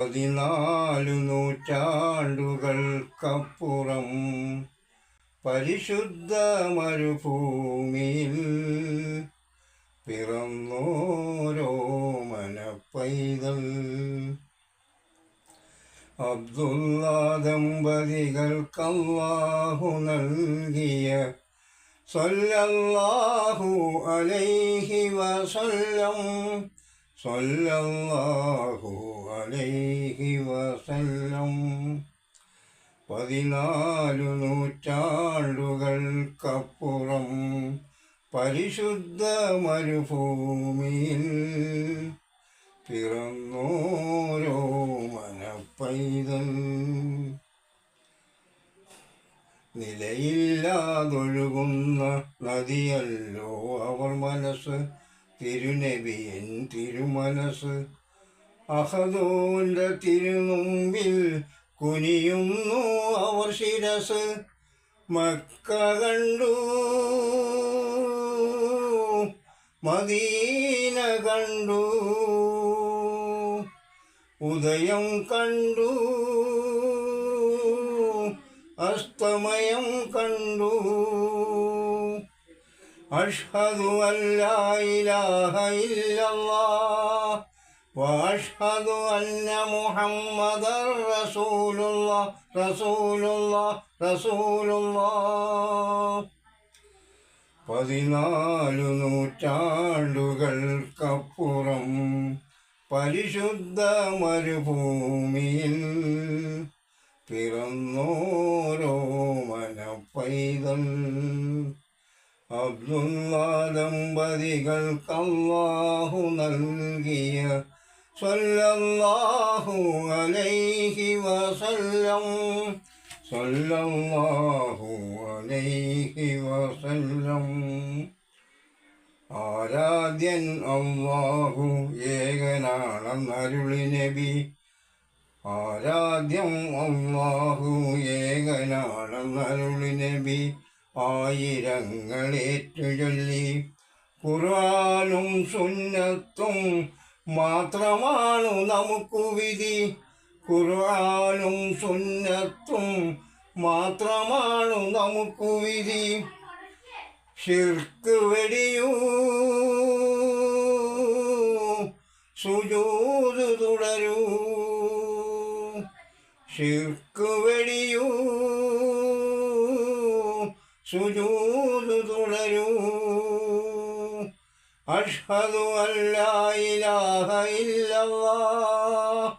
പതിനാലു നൂറ്റാണ്ടുകൾക്കപ്പുറം പരിശുദ്ധ മരുഭൂമിയിൽ പിറന്നോരോ മനപ്പൈതൽ. അബ്ദുള്ള ദമ്പതികൾക്കല്ലാഹു നൽകിയ സല്ലല്ലാഹു അലൈഹി വസല്ലം സല്ലല്ലാഹു അലൈഹി വസല്ലം പതിനാലു നൂറ്റാണ്ടുകൾക്കപ്പുറം പരിശുദ്ധ മരുഭൂമിയിൽ പിറന്നോരോ മനപ്പൈതൽ. നിലയില്ലാതൊഴുകുന്ന നദിയല്ലോ അവർ മനസ്സ് തിരുനബിയൻ തിരുമനസ് അഹദോന്റെ തിരുമുമ്പിൽ കുനിയുന്നു അവർ ശിരസ്. മക്ക കണ്ടു. മദീന കണ്ടു. ഉദയം കണ്ടു. അസ്തമയം കണ്ടു. അഷ്ഹദു അല്ലാ ഇലാഹ ഇല്ലല്ലാഹ് وأشهد أن محمدا رسول الله رسول الله رسول الله പതിനാലു നൂറ്റാണ്ടുകൾക്കപ്പുറം പരിശുദ്ധ മരുഭൂമിയിൽ പിറന്നോരോ മനപ്പൈതൽ അബ്ദുള്ള ദമ്പതികൾക്കല്ലാഹു നൽകിയ സല്ലല്ലാഹു അലൈഹി വസല്ലം. സല്ലല്ലാഹു അലൈഹി വസല്ലം. ആരാധ്യൻ അള്ളാഹു ഏകനാണെന്നരുളി നബി. ആരാധ്യം അള്ളാഹു ഏകനാണെന്നരുളി നബി. ആയിരങ്ങളേറ്റു ചൊല്ലി ഖുർആാനും സുന്നത്തും മാത്രമാണു നമുക്കു വിധി. ഖുർആാനും സുന്നത്തും മാത്രമാണു നമുക്കു വിധി. ഷിർക്ക് വെടിയൂ. സുജൂത് തുടരൂ. ഷിർക്ക് വെടിയൂ. സുജൂത് തുടരൂ. അഷ്ഹദു അല്ലാ ഇലാഹ ഇല്ലല്ലാഹ്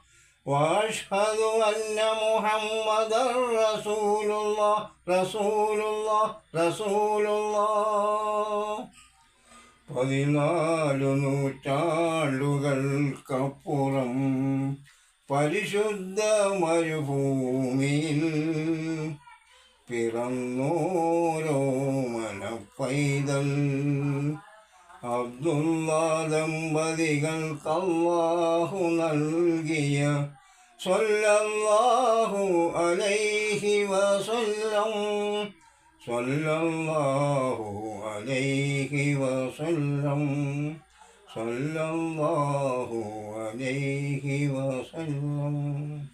وأشهد أن محمدا رسول الله رسول الله رسول الله പതിനാലു നൂറ്റാണ്ടുകൾക്കപ്പുറം പരിശുദ്ധ മരുഭൂമിയിൽ പിറന്നോരോ മനപ്പൈതൽ അബ്ദുള്ള ദമ്പതികൾക്കല്ലാഹു നൽകിയ സല്ലല്ലാഹു അലൈഹി വസല്ലം. സല്ലല്ലാഹു അലൈഹി വസല്ലം. സല്ലല്ലാഹു അലൈഹി വസല്ലം.